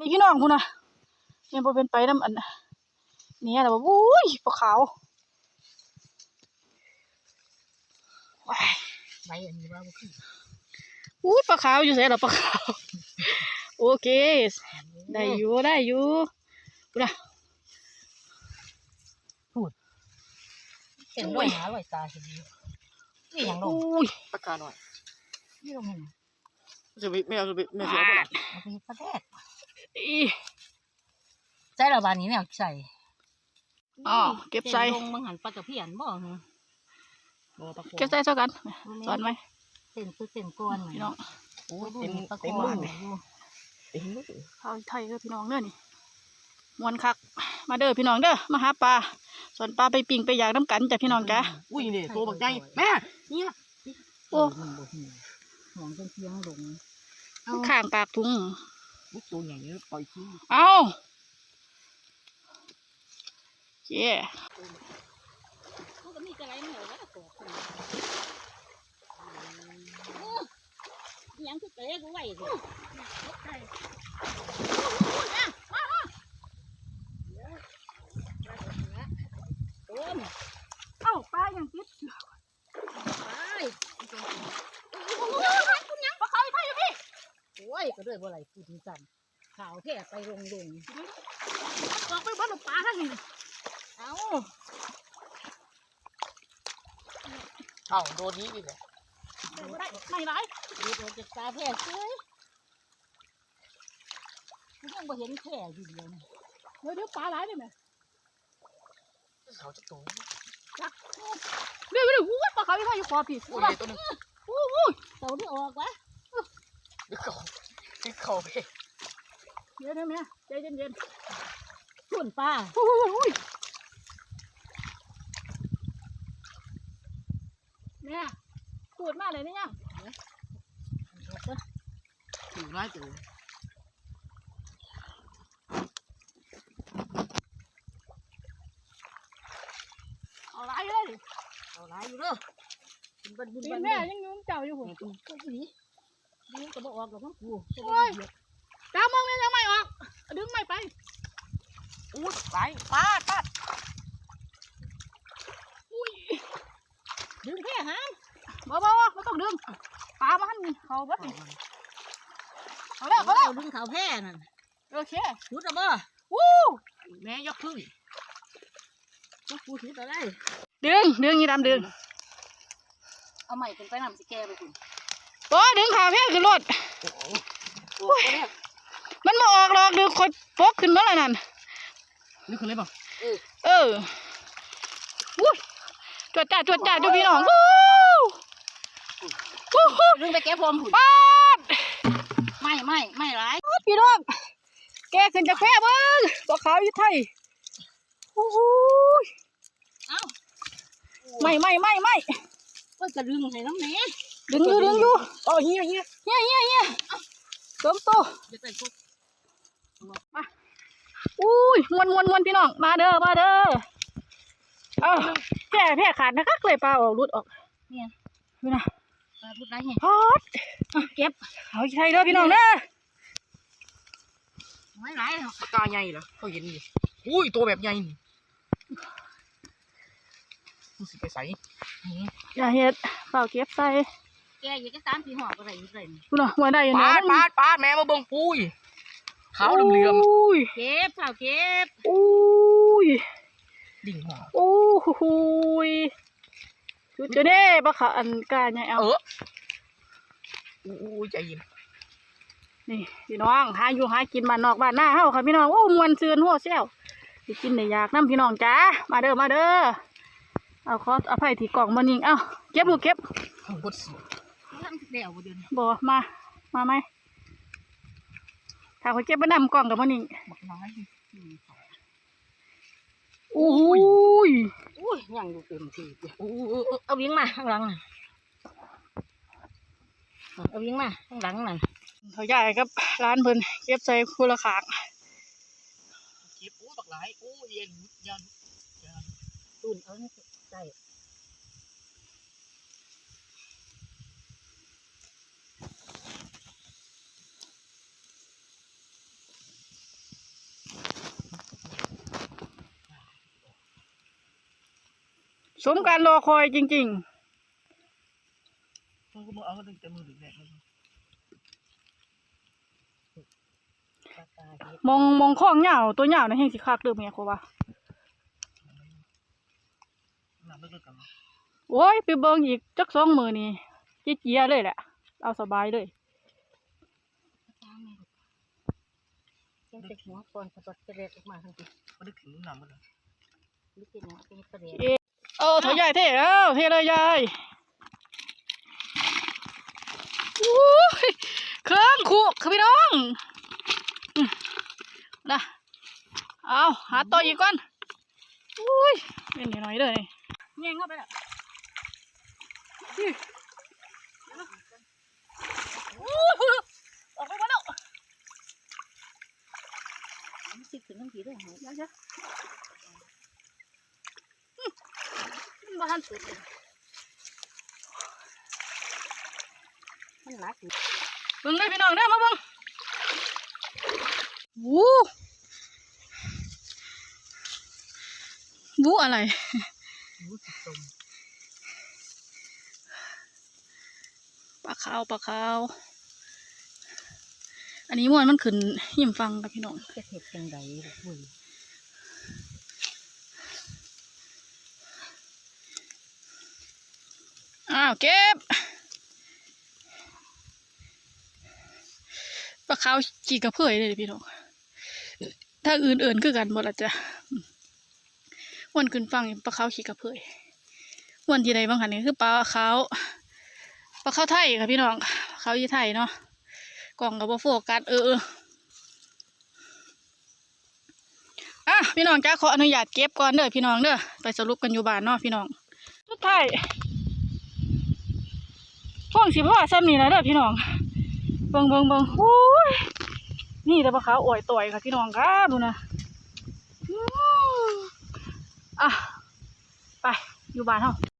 นี่พี่น้องคุณนะยังบ่เป็นไปน้ำอันน่ะเนี่ยแต่ว่าอุ้ยปลาขาวว้ายใบอันนี้ว่าบ่คืออุ้ยปลาขาวอยู่ไสล่ะปลาขาวโอเค ได้อยู่ได้อยู่คุณนะเห็นรอยหาลอยตาเห็นอยู่นี่อย่างลงอุ้ยปากกาหน่อยนี่ลงเห็นจะไปไม่เอาจะไปไม่เสียบ่ล่ะมันเใส่ระบาดนี้แนวใส่อ๋อเก็บใส่ลงมึงหันปลาตะเพียนบ่เหรอบ่ปากเก็บใส่เท่ากันสอนไหมเส้นคือเส้นก้อนพี่น้องโอ้โอ้ยยเต็มปลาเต็มคมือออยู่เต็มมือข้าวไทยเด้อพี่น้องเด้อนี่มวนคัก มาเด้อพี่น้องเด้อมาหาปลาสอนปลาไปปิ่งไปอยากน้ำกันจ้ะพี่น้องจ้ะอุ้ยนี่ตัวบักใหญ่แม่เนี่ยโอ้มันบ่หูหวงจนเพียงลงข้างปากถุง ลูกตัวใหญ่นี่ปล่อยขี้เอาเจ๊มันก็มีกระไรเหนียวแล้วตัวคนยังคือเตะกูไว้น เอ้าปลายังติด ไป ปลาขาวไทยอยู่พี่ โอ้ยก็ด้วยบ่ไหลพูดถึงกันข่าวแค่ไปลงลงออกไปบ้านปลาทั้งนี้เอาเอ้าโดนนี้อีกแล้วไม่ได้ไม่ได้ดูตัวจากตาแพร่เฉยมันยังบ่เห็นแพร่อยู่เดียวนี่เดี๋ยวเดี๋ยวปลาหลายเลยแม่เขาจะตัวเดี๋ยวเดี๋ยวอู้ยปลาขาวไทยอยู่ขอบพี่อุ้ยตัวนึงอู้อู้ยเต่าที่ออกวะเดี๋ยวเขา เดี๋ยวเขาไปเดี๋ยวเดี๋ยวแม่ใจเย็นเย็นส่วนปลาๆอู้ยอู้ยแม่พูดมากเลยนี่ยังถือง่ายตัวเอาหลายเลยเอาหลายอยู่เด้อบุญบันบุญตีบันแม่ยังยุ่งเจ้าอยู่หุ่นกูก็สิ ดีก็บ่ออกหรอกทั้งกูจ้ามองเนี่ยยังไม่ออก ดึงไม่ไปอุ้ยไปปาดปาดอุ้ยดึงแค่หามบ่บ่บ่ไม่ต้องดึงปลามันเขาเบิดนี่เอาแล้วเอาแล้วดึงเขาแพร่นั่นโอเคชุดอะบ่วู้แม่ยกขึ้นก็กูชุดอะไรดึงดึงยี่ดำดึงเอาใหม่เป็นไปนำสิแกไปคุณ โอ้ดึงขาเพี้ยขึ้นรถโอ้ยมันมาออกหรอกดึงคนปกขึ้นมาแล้วนั่นนี่คืออะไรบ้างเออวู้จวดจ้าจวดจ้าดูพี่น้องวู้วู้ฮู้ดึงไปแก้พรมหุ่นปาดไม่ไม่ไม่ร้ายพี่น้องแกขึ้นจากแพร่เบิ้งตัวขาวอยู่ไทยโอ้โหเอ้าไม่ไม่ไม่ไม่ก็จะดึงให้น้ำแหน่ ดึงอยู่ดึงอยู่โอ้เฮียเฮียเฮียเฮียเฮียเติมโตจะใส่กุ๊กอุ้ยมวนมวนมวนพี่น้อง มาเด้อ มาเด้อ เอาแพร่แพร่ขาดนะครับเลยปลาออกรุดออก เนี่ยนี่นะปลาพูดได้ไงฮอดเก็บ เอาไทยเด้อพี่น้องเด้อไม่ร้ายหรอกปากกาใหญ่เหรอเขาเห็นดิอุ้ย ตัวแบบใหญ่นี่รู้สึกไปใส่อย่าเฮ็ดเปล่าเก็บใส่ แกอยังก็สามสี่ห่อก็ได้อยู่เลยคุณน่ะหัวได้อยู่ปานะดปาดปาดแม่มาเบิ่งอุ้ยขาวเหลื่อมอุ้ยเก็บเปล่าเก็บอุ้ยๆดิ่งหัวโอ้โหยจุดเจะเด้ปะค่ะอันกาใหญ่เอาเอออุ้ยใจเย็นนี่พี่น้องหาอยู่หากินบ้านนอกบ้านหน้าเฮาค่ะพี่น้องโอ้มวนซืนหัวเซี่ยวสิกินได้อยากน้ำพี่น้องจ้ามาเด้อมาเด้อเอาขออภัยที่กล่องมันยิงเอ้าเก็บลูกเก็บข้างบน เสียทำเดี่ยวบ่เดือนบ่มา มาไหมถ้าเขาเก็บไปนำกล่องกับมันยิงบักน้อยโอ้ยอุ้ยยังอยู่เต็มที่เลยอู้เอาวิ่งมาข้างหลังน่ะเอาวิ่งมาข้างหลังนั่นเขาใหญ่กับร้านเพิ่นเก็บใส่คูละขางเก็บอู้บักหลายอู้เย็นยันตุนเอาใส่ สมการรอคอยจริงมึงก็มึงเอาก็ดึงแต่มือดึงแดดมันปลาตาเห็ดๆมองมองข้องเหยาวตัวเหยาวนะแห่งสิคักเด้อแม่เขาว่าน้ำลึกๆกันมาโอ้ยไปเบิ่งอีกจักสองมือนี่เจี๊ยๆเลยแหละ เอาสบายเลยปลาแม่ลูกเจ้าเจ็หัวก่อนสะบัดกระเด็ดออกมาทันทีก็ดึกถึงน้ำมันเลย ลูกกินหัวเป็นกระเด็ด เอ อถอยใหญ่เท่เอ้าเท่เลยยายโอ้ยเครื่องขู่ค่ะพี่น้องอืมนะเอาหาต่ออีกก่อนอุ้ยเป็นหน่อยๆเลยแง่งเข้าไปละอื้ออู้หูออกไปหมดแล้วมันสิขึ้นทั้งทีด้วยหัวเดี๋ยวๆอื้อมัน บ่ทันสุดเลยมันหนักอยู่เบิ่งเลยพี่น้องเด้อมาเบิ่งวู้วู้อะไรรู้สึกตรงปลาขาวปลาขาวอันนี้มวนมันขึ้นหิมฟังกับพี่น้องจะเห็ดจังไดลูกเว้ย อ้าวเก็บปลาขาวจีกระเพยเลยเด้อพี่น้องถ้าอื่นๆคือกันหมดละจ้ะอืมม่วนขึ้นฟังปลาขาวขี่กระเพยม่วนที่ใดบ้างคะนี่คือปลาขาวปลาขาวไทยค่ะพี่น้องปลาขาวยี่ไทยเนาะกล่องกับโฟกัสเออเอออะพี่น้องจ้าขออนุญาตเก็บก่อนเด้อพี่น้องเด้อไปสรุปกันอยู่บ้านเนาะพี่น้องสุดท้าย พ่วงสิพ่อซ้ำนี่นะเด้อพี่น้องเบิงเบิงเบิงโอ้ยนี่แต่ปลาขาวอ่อยต่อยค่ะพี่น้องครับดูนะอืมอะไปอยู่บ้านเฮา